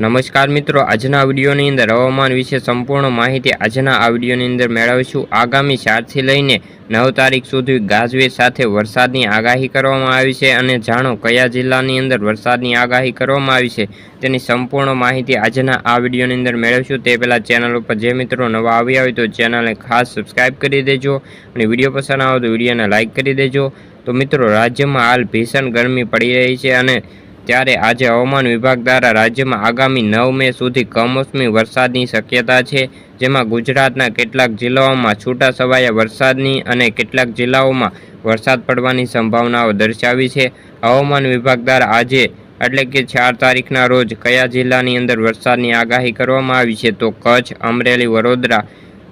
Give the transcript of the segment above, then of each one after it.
નમસ્કાર મિત્રો, આજના વિડીયોની અંદર હવામાન વિશે સંપૂર્ણ માહિતી આજના આ વિડીયોની અંદર મેળવીશું. આગામી ચારથી લઈને નવ તારીખ સુધી ગાજવીજ સાથે વરસાદની આગાહી કરવામાં આવી છે અને જાણો કયા જિલ્લાની અંદર વરસાદની આગાહી કરવામાં આવી છે તેની સંપૂર્ણ માહિતી આજના આ વિડીયોની અંદર મેળવીશું. તે પહેલાં ચેનલ ઉપર જે મિત્રો નવા આવ્યા હોય તો ચેનલને ખાસ સબસ્ક્રાઈબ કરી દેજો અને વીડિયો પસંદ આવે તો વિડીયોને લાઇક કરી દેજો. તો મિત્રો, રાજ્યમાં હાલ ભીષણ ગરમી પડી રહી છે અને ત્યારે આજે હવામાન વિભાગ દ્વારા રાજ્યમાં આગામી નવ મે સુધી કમોસમી વરસાદની શક્યતા છે, જેમાં ગુજરાતના કેટલાક જિલ્લાઓમાં છૂટા છવાયા વરસાદની અને કેટલાક જિલ્લાઓમાં વરસાદ પડવાની સંભાવનાઓ દર્શાવી છે. હવામાન વિભાગ દ્વારા આજે, એટલે કે ચાર તારીખના રોજ, કયા જિલ્લાની અંદર વરસાદની આગાહી કરવામાં આવી છે તો કચ્છ, અમરેલી, વડોદરા,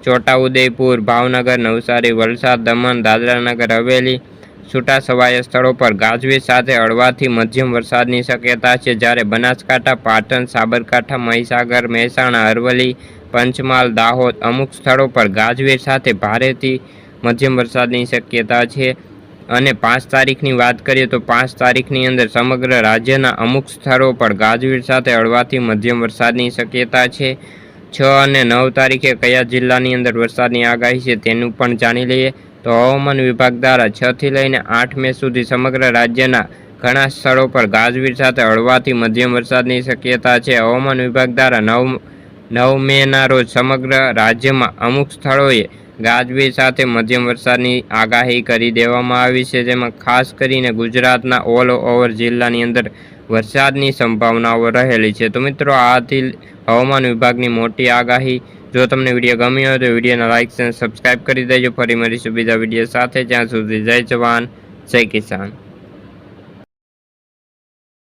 છોટાઉદેપુર, ભાવનગર, નવસારી, વલસાડ, દમણ, દાદરાનગર, હવેલી છૂટાછવાયા સ્થળો પર ગાજવીજ સાથે હળવાથી મધ્યમ વરસાદની શક્યતા છે. જ્યારે બનાસકાંઠા, પાટણ, સાબરકાંઠા, મહીસાગર, મહેસાણા, અરવલ્લી, પંચમહાલ, દાહોદ અમુક સ્થળો પર ગાજવીજ સાથે ભારેથી મધ્યમ વરસાદની શક્યતા છે. અને પાંચ તારીખની વાત કરીએ તો પાંચ તારીખની અંદર સમગ્ર રાજ્યના અમુક સ્થળો પર ગાજવીજ સાથે હળવાથી મધ્યમ વરસાદની શક્યતા છે. છ અને નવ તારીખે કયા જિલ્લાની અંદર વરસાદની આગાહી છે તેનું પણ જાણી લઈએ. તો હવામાન વિભાગ દ્વારા છ થી લઈને આઠ મે સુધી સમગ્ર રાજ્યના ઘણા સ્થળો પર ગાજવીજ સાથે હળવાથી મધ્યમ વરસાદની શક્યતા છે. હવામાન વિભાગ દ્વારા નવ નવ મેના રોજ સમગ્ર રાજ્યમાં અમુક સ્થળોએ ગાજવીજ સાથે મધ્યમ વરસાદની આગાહી કરી દેવામાં આવી છે, જેમાં ખાસ કરીને ગુજરાતના ઓલ ઓવર જિલ્લાની અંદર વરસાદની સંભાવનાઓ રહેલી છે. તો મિત્રો, આથી હવામાન વિભાગની મોટી આગાહી જો તમને વીડિયો ગમ્યો હોય તો વિડીયોને લાઇક અને સબસ્ક્રાઈબ કરી દેજો. ફરી મળીશું બીજા વીડિયો સાથે. જ્યાં સુધી જય જવાન, જય કિસાન.